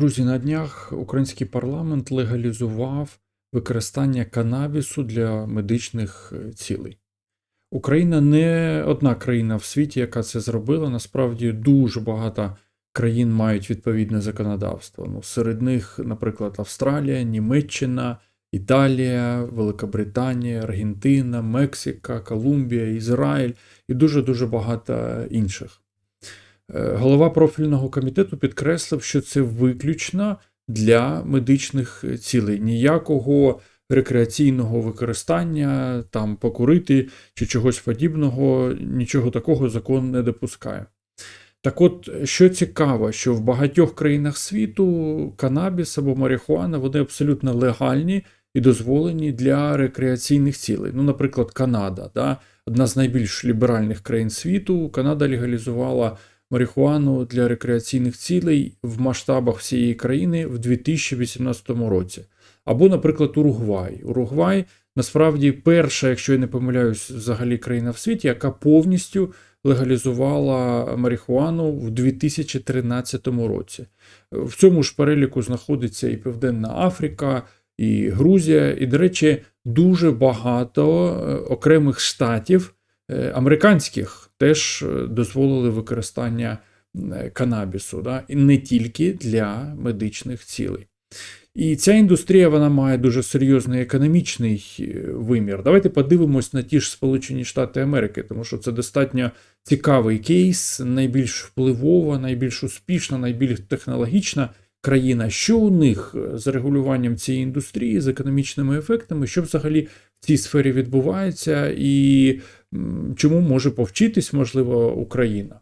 Друзі, на днях український парламент легалізував використання канабісу для медичних е, цілей. Україна не одна країна в світі, яка це зробила. Насправді дуже багато країн мають відповідне законодавство. Ну, серед них, наприклад, Австралія, Німеччина, Італія, Великобританія, Аргентина, Мексика, Колумбія, Ізраїль і дуже-дуже багато інших. Е, Голова профільного комітету підкреслив, що це виключно для медичних цілей. Ніякого рекреаційного використання, там покурити чи чогось подібного, нічого такого закон не допускає. Так от, що цікаво, що в багатьох країнах світу канабіс або марихуана вони абсолютно легальні і дозволені для рекреаційних цілей. Ну, наприклад, Канада, да? одна з найбільш ліберальних країн світу. Канада легалізувала марихуану для рекреаційних цілей в масштабах всієї країни в 2018 році. Або, наприклад, Уругвай. Уругвай насправді перша, якщо я не помиляюсь, взагалі країна в світі, яка повністю легалізувала марихуану в 2013 році. В цьому ж переліку знаходиться і Південна Африка, і Грузія, і, до речі, дуже багато е, окремих штатів е, американських теж е, дозволили використання канабісу, да? і не тільки для медичних цілей. І ця індустрія вона має дуже серйозний економічний вимір. Давайте подивимось на ті ж Сполучені Штати Америки, тому що це достатньо цікавий кейс, найбільш впливова, найбільш успішна, найбільш технологічна країна. Що у них з регулюванням цієї індустрії, з економічними ефектами, що взагалі в цій сфері відбувається, і чому може повчитись, можливо, Україна?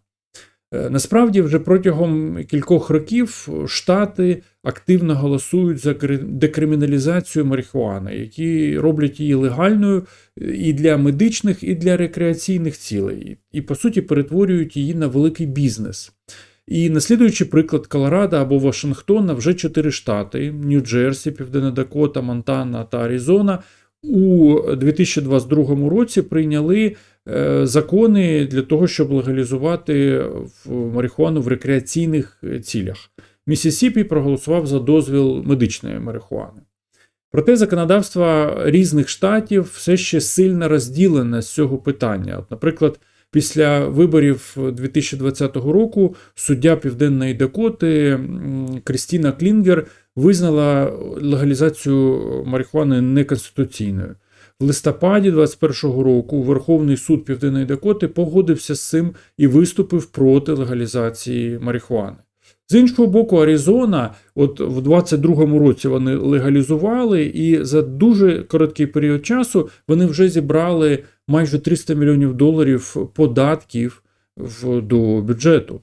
Насправді, вже протягом кількох років Штати активно голосують за декриміналізацію марихуани, які роблять її легальною і для медичних, і для рекреаційних цілей, і, по суті, перетворюють її на великий бізнес. І наслідуючи приклад Колорадо або Вашингтона, вже чотири штати: Нью-Джерсі, Південна Дакота, Монтана та Аризона у 2022 році прийняли е, закони для того, щоб легалізувати марихуану в рекреаційних цілях. Місісіпі проголосував за дозвіл медичної марихуани. Проте законодавство різних штатів все ще сильно розділене з цього питання. От, Наприклад, після виборів 2020 року суддя Південної Дакоти Крістіна Клінгер визнала легалізацію марихуани неконституційною. В листопаді 2021 року Верховний суд Південної Дакоти погодився з цим і виступив проти легалізації марихуани. З іншого боку, Аризона, от в 22-му році вони легалізували, і за дуже короткий період часу вони вже зібрали майже 300 мільйонів доларів податків в, до бюджету.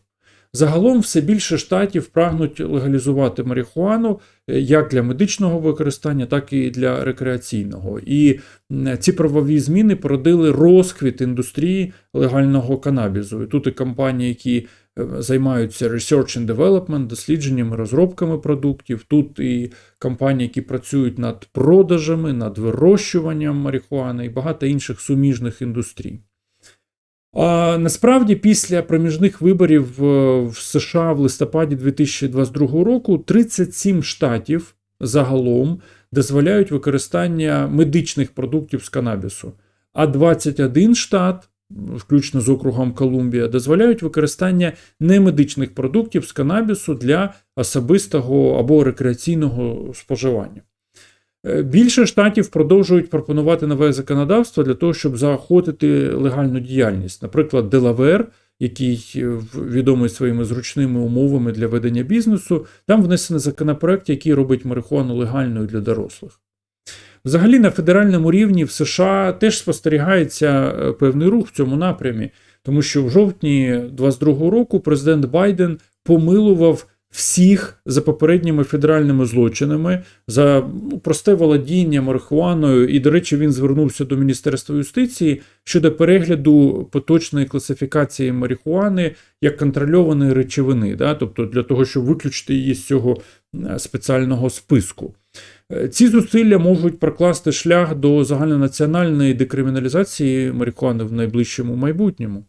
Загалом все більше штатів прагнуть легалізувати марихуану е, як для медичного використання, так і для рекреаційного. І ці правові зміни породили розквіт індустрії легального канабізу. І Тут і компанії, які е, займаються research and development, дослідженнями, розробками продуктів. Тут і компанії, які працюють над продажами, над вирощуванням марихуани і багато інших суміжних індустрій. А насправді, після проміжних виборів е, в США в листопаді 2022 року 37 штатів загалом дозволяють використання медичних продуктів з канабісу, а 21 штат, включно з округом Колумбія, дозволяють використання немедичних продуктів з канабісу для особистого або рекреаційного споживання. Е, більше штатів продовжують пропонувати нове законодавство для того, щоб заохотити легальну діяльність. Наприклад, Делавер, який е, відомий своїми зручними умовами для ведення бізнесу, там внесений законопроект, який робить марихуану легальною для дорослих. Взагалі, на федеральному рівні в США теж спостерігається е, певний рух в цьому напрямі, тому що в жовтні 2022 року президент Байден помилував всіх за попередніми федеральними злочинами, за ну, просте володіння марихуаною. І, до речі, він звернувся до Міністерства юстиції щодо перегляду поточної класифікації марихуани як контрольованої речовини, да? тобто для того, щоб виключити її з цього е, спеціального списку. Е, ці зусилля можуть прокласти шлях до загальнонаціональної декриміналізації марихуани в найближчому майбутньому.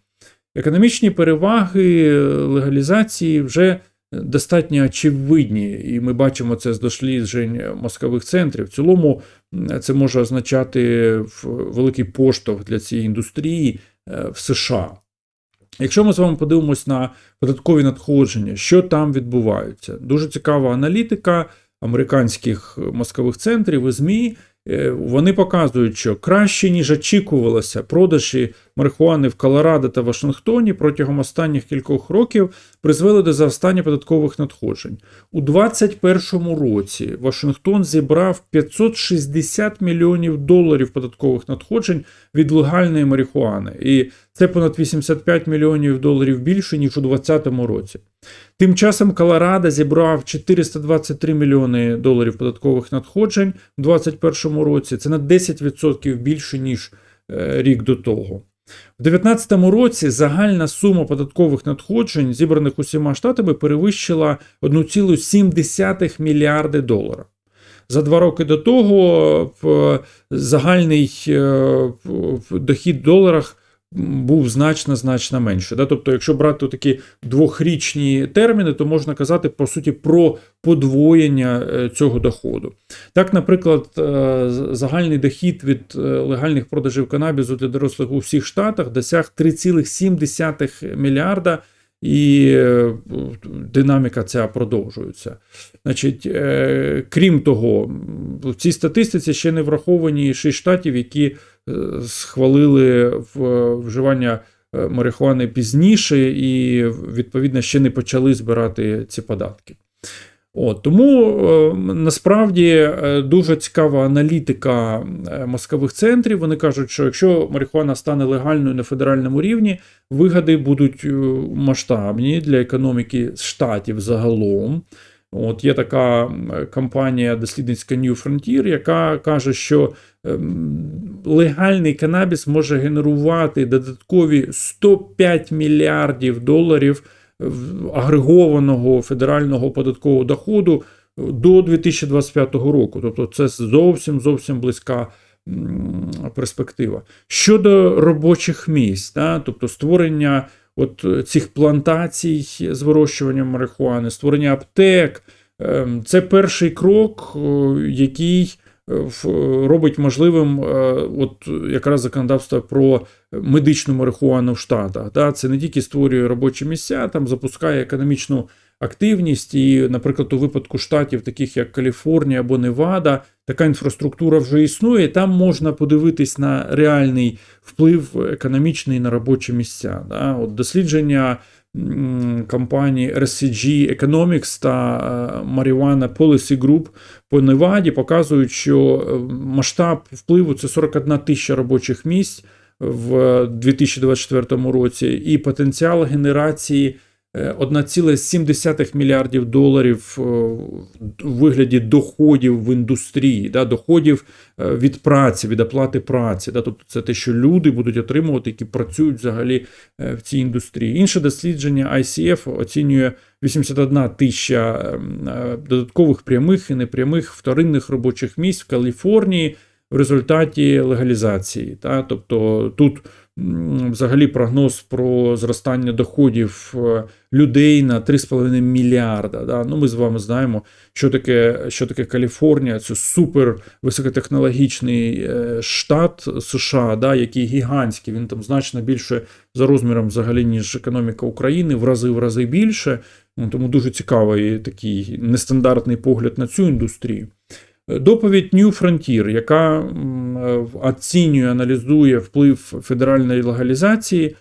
Економічні переваги легалізації вже достатньо очевидні, і ми бачимо це з досліджень мозкових центрів. В цілому це може означати великий поштовх для цієї індустрії е, в США. Якщо ми з вами подивимось на податкові надходження, що там відбувається, дуже цікава аналітика американських мозкових центрів і ЗМІ. Е, вони показують, що краще, ніж очікувалося, продажі марихуани в Колорадо та Вашингтоні протягом останніх кількох років призвели до зростання податкових надходжень. У 2021 році Вашингтон зібрав 560 мільйонів доларів податкових надходжень від легальної марихуани. І це понад 85 мільйонів доларів більше, ніж у 2020 році. Тим часом Колорадо зібрав 423 мільйони доларів податкових надходжень у 2021 році. Це на 10% більше, ніж е, рік до того. У 2019 році загальна сума податкових надходжень, зібраних усіма штатами, перевищила 1,7 мільярди доларів. За два роки до того загальний е, дохід в доларах був значно значно менше. Да? Тобто, якщо брати такі двохрічні терміни, то можна казати по суті про подвоєння е, цього доходу. Так, наприклад, е, загальний дохід від е, легальних продажів канабісу для дорослих у всіх штатах досяг 3,7 мільярда. І динаміка ця продовжується. Значить, Крім того, в цій статистиці ще не враховані шість штатів, які схвалили вживання е, марихуани пізніше, і, відповідно, ще не почали збирати ці податки. От, Тому е, насправді е, дуже цікава аналітика мозкових центрів. Вони кажуть, що якщо марихуана стане легальною на федеральному рівні, вигоди будуть масштабні для економіки штатів загалом. От Є така компанія дослідницька New Frontier, яка каже, що ем, легальний канабіс може генерувати додаткові 105 мільярдів доларів агрегованого федерального податкового доходу до 2025 року. Тобто це зовсім зовсім близька. Перспектива щодо робочих місць, да, тобто створення от цих плантацій з вирощуванням марихуани, створення аптек, ем, це перший крок, який робить можливим е, от якраз законодавство про медичну марихуану в Штатах. Да? Це не тільки створює робочі місця, там запускає економічну активність. І, наприклад, у випадку штатів, таких як Каліфорнія або Невада, така інфраструктура вже існує. Там можна подивитись на реальний вплив економічний на робочі місця. Да? От Дослідження компанії RCG Economics та е, Marijuana Policy Group по Неваді показують, що е, масштаб впливу це 41 тисяча робочих місць в 2024 році, і потенціал генерації 1,7 е, мільярдів доларів у вигляді доходів в індустрії, да, доходів е, від праці, від оплати праці. Да, Тобто це те, що люди будуть отримувати, які працюють взагалі е, в цій індустрії. Інше дослідження ICF оцінює 81 тисяча ем, додаткових прямих і непрямих вторинних робочих місць в Каліфорнії в результаті легалізації. Да, Тобто тут взагалі прогноз про зростання доходів е, людей на 3,5 мільярда. Да? Ну, Ми з вами знаємо, що таке що таке Каліфорнія, це супер високотехнологічний е, штат США, да, який гігантський. Він там значно більше за розміром взагалі, ніж економіка України, в рази в рази більше. Ну, Тому дуже цікавий такий нестандартний погляд на цю індустрію. Доповідь New Frontier, яка оцінює, аналізує вплив федеральної легалізації,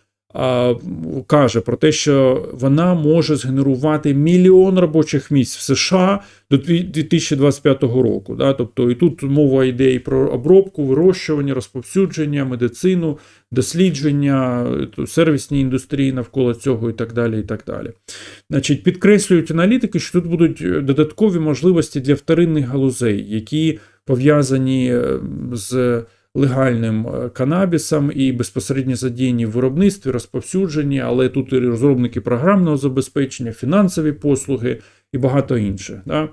каже про те, що вона може згенерувати мільйон робочих місць в США до 2025 року. Да? Тобто, і тут мова йде і про обробку, вирощування, розповсюдження, медицину, дослідження, сервісні індустрії навколо цього і так далі. і так далі. Значить, Підкреслюють аналітики, що тут будуть додаткові можливості для вторинних галузей, які пов'язані е, з легальним е, канабісом і безпосередньо задіяні в виробництві, розповсюдженні, але тут і розробники програмного забезпечення, фінансові послуги і багато інше. Да?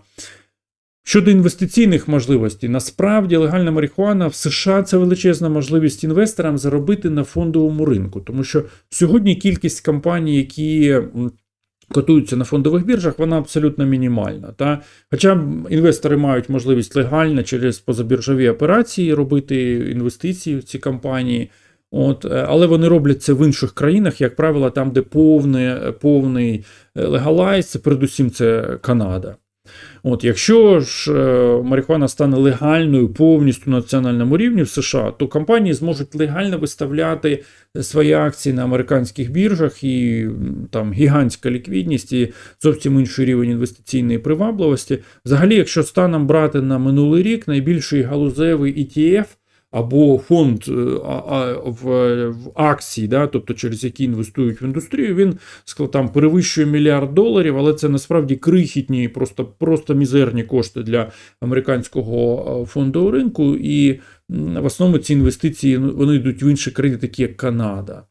Щодо інвестиційних можливостей, насправді легальна марихуана в США це величезна можливість інвесторам заробити на фондовому ринку, тому що сьогодні кількість компаній, які котуються на фондових біржах, вона абсолютно мінімальна. Та? Хоча інвестори мають можливість легально через позабіржові операції робити інвестиції в ці компанії. От, е, Але вони роблять це в інших країнах, як правило, там, де повне, повний легалайз, це передусім це Канада. От, Якщо ж е, марихуана стане легальною повністю на національному рівні в США, то компанії зможуть легально виставляти свої акції на американських біржах і там гігантська ліквідність і зовсім інший рівень інвестиційної привабливості. Взагалі, якщо станом брати на минулий рік найбільший галузевий ETF – або фонд е, в акції, да, тобто через які інвестують в індустрію, він там перевищує мільярд доларів, але це насправді крихітні, просто просто мізерні кошти для американського е, фондового ринку. І в основному ці інвестиції ну, вони йдуть в інші країни, такі як Канада.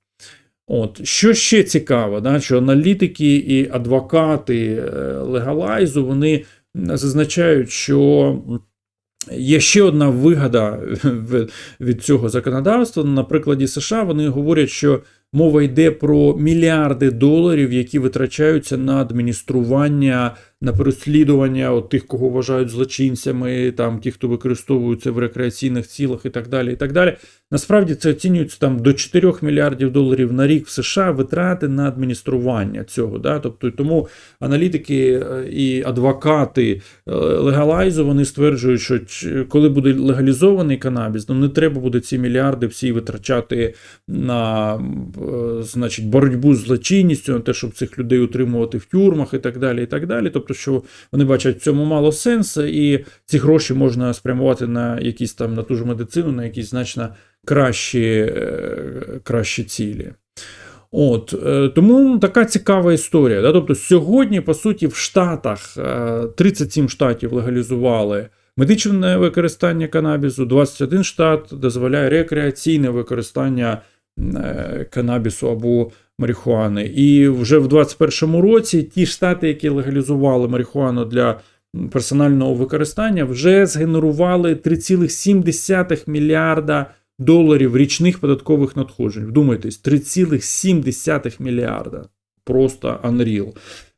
От, Що ще цікаво, да, що аналітики і адвокати легалайзу вони зазначають, що. Є ще одна вигода від цього законодавства. На прикладі США вони говорять, що мова йде про мільярди доларів, які витрачаються на адміністрування на переслідування от тих, кого вважають злочинцями, там ті, хто використовуються в рекреаційних цілах і так далі. і так далі. Насправді це оцінюється там до 4 мільярдів доларів на рік в США витрати на адміністрування цього. Да? Тобто тому аналітики е, і адвокати легалайзу вони стверджують, що коли буде легалізований канабіс, ну не треба буде ці мільярди всі витрачати на е, значить, боротьбу з злочинністю, на те, щоб цих людей утримувати в тюрмах і так далі. і так далі. Тобто тобто, що вони бачать в цьому мало сенсу, і ці гроші можна спрямувати на якісь там на ту ж медицину, на якісь значно кращі, е, кращі цілі. От, е, Тому така цікава історія. Да? Тобто, сьогодні, по суті, в Штатах 37 е, штатів легалізували медичне використання канабісу, 21 штат дозволяє рекреаційне використання канабісу або марихуани. І вже в 2021 році ті штати, які легалізували марихуану для персонального використання, вже згенерували 3,7 мільярда доларів річних податкових надходжень. Вдумайтесь, 3,7 мільярда. Просто unreal.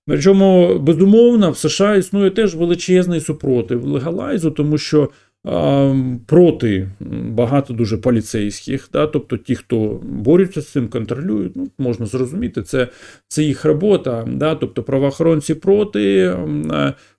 Причому, безумовно, в США існує теж величезний супротив легалайзу, тому що проти багато дуже поліцейських, да, тобто ті, хто борються з цим, контролюють, ну, можна зрозуміти, це це їх робота. Да, Тобто правоохоронці проти,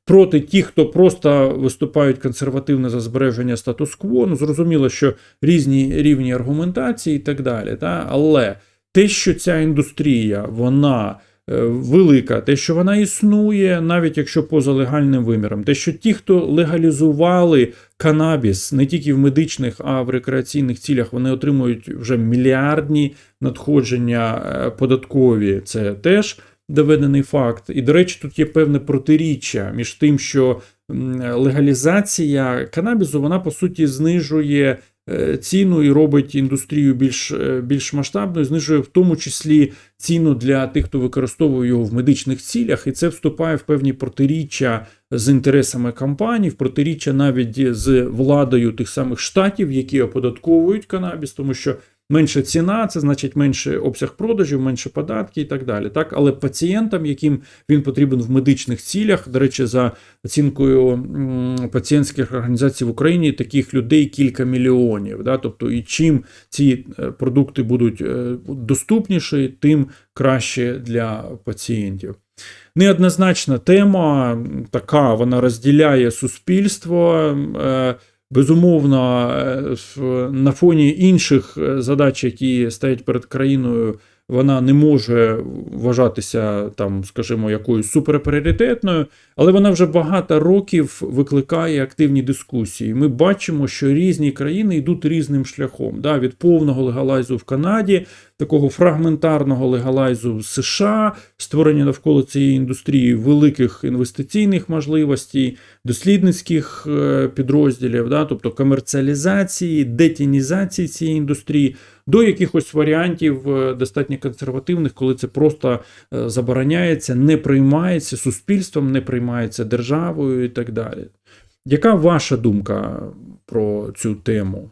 проти тих, хто просто виступають консервативно за збереження статус-кво. Ну, Зрозуміло, що різні рівні аргументації і так далі. Да, Але те, що ця індустрія, вона. Е, велика, те, що вона існує, навіть якщо поза легальним виміром, те, що ті, хто легалізували канабіс не тільки в медичних, а в рекреаційних цілях, вони отримують вже мільярдні надходження е, податкові. Це теж доведений факт. І, до речі, тут є певне протиріччя між тим, що легалізація канабісу, вона по суті знижує. Е, ціну і робить індустрію більш е, більш масштабною, знижує в тому числі ціну для тих, хто використовує його в медичних цілях, і це вступає в певні протиріччя з інтересами компаній, в протиріччя навіть з владою тих самих штатів, які оподатковують канабіс, тому що. Менша ціна, це значить менше обсяг продажів, менше податки і так далі. Так? Але пацієнтам, яким він потрібен в медичних цілях, до речі, за оцінкою пацієнтських організацій в Україні, таких людей кілька мільйонів. Да? Тобто, і чим ці е, продукти будуть е, доступніші, тим краще для пацієнтів. Неоднозначна тема, така вона розділяє суспільство. Безумовно, е, на фоні інших е, задач, які стоять перед країною, вона не може вважатися там, скажімо, якоюсь суперпріоритетною, але вона вже багато років викликає активні дискусії. Ми бачимо, що різні країни йдуть різним шляхом. Да? Від повного легалайзу в Канаді, такого фрагментарного легалайзу в США, створення навколо цієї індустрії великих інвестиційних можливостей, дослідницьких е, підрозділів, да? тобто комерціалізації, детінізації цієї індустрії до якихось варіантів е, достатньо консервативних, коли це просто е, забороняється, не приймається суспільством, не приймається державою і так далі. Яка ваша думка про цю тему?